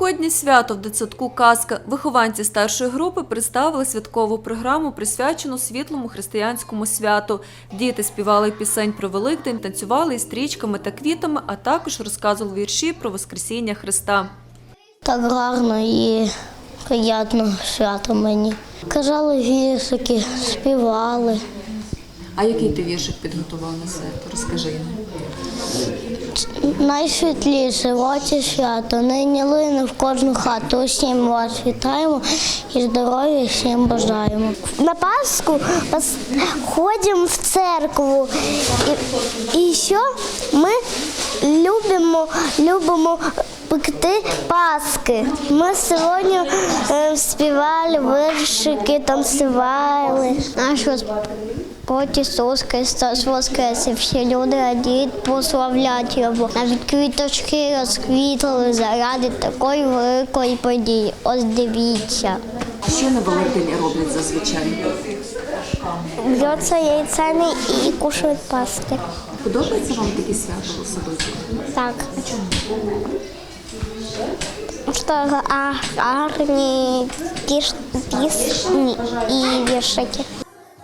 Великоднє свято в дитсадку Казка. Вихованці старшої групи представили святкову програму, присвячену світлому християнському святу. Діти співали пісень про Великдень, танцювали із стрічками та квітами, а також розказували вірші про Воскресіння Христа. Так гарно і приємно свято мені. Казали віршики, співали. А який ти віршик підготував на свято? Розкажи нам. Найсвітліше році свято, нині лине в кожну хату. Усім вас вітаємо і здоров'я всім бажаємо. На Пасху ходимо в церкву. І, і що ми любимо, любимо пекти Паски. Ми сьогодні е, співали віршики, танцювали. Наш Господь Ісус Христос воскрес, і всі люди радіють, прославлять Його. Навіть квіточки розквітли заради такої великої події. Ось дивіться. Що на Великдень роблять зазвичай? Б'ються яйцями і кушають паски. Подобається вам таке свято особисто? Так. Що а, пісні і віршики.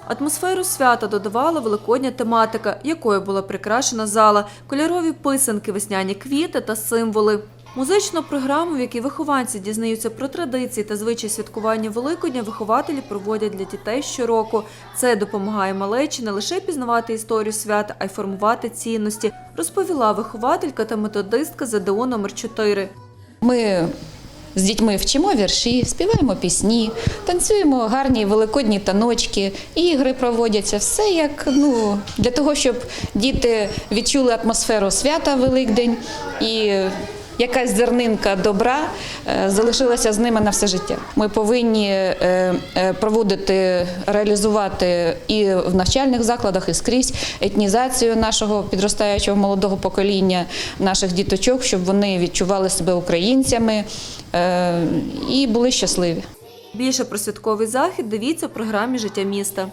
Атмосферу свята додавала великодня тематика, якою була прикрашена зала, кольорові писанки, весняні квіти та символи. Музичну програму, в якій вихованці дізнаються про традиції та звичаї святкування Великодня, вихователі проводять для дітей щороку. Це допомагає малечі не лише пізнавати історію свята, а й формувати цінності, розповіла вихователька та методистка ЗДО номер 4 Ми з дітьми вчимо вірші, співаємо пісні, танцюємо гарні великодні таночки, ігри проводяться. Все як ну, для того, щоб діти відчули атмосферу свята Великдень і якась зернинка добра е, залишилася з ними на все життя. Ми повинні е, е, проводити, реалізувати і в навчальних закладах, і скрізь етнізацію нашого підростаючого молодого покоління, наших діточок, щоб вони відчували себе українцями і були щасливі. Більше про святковий захід дивіться в програмі Життя міста.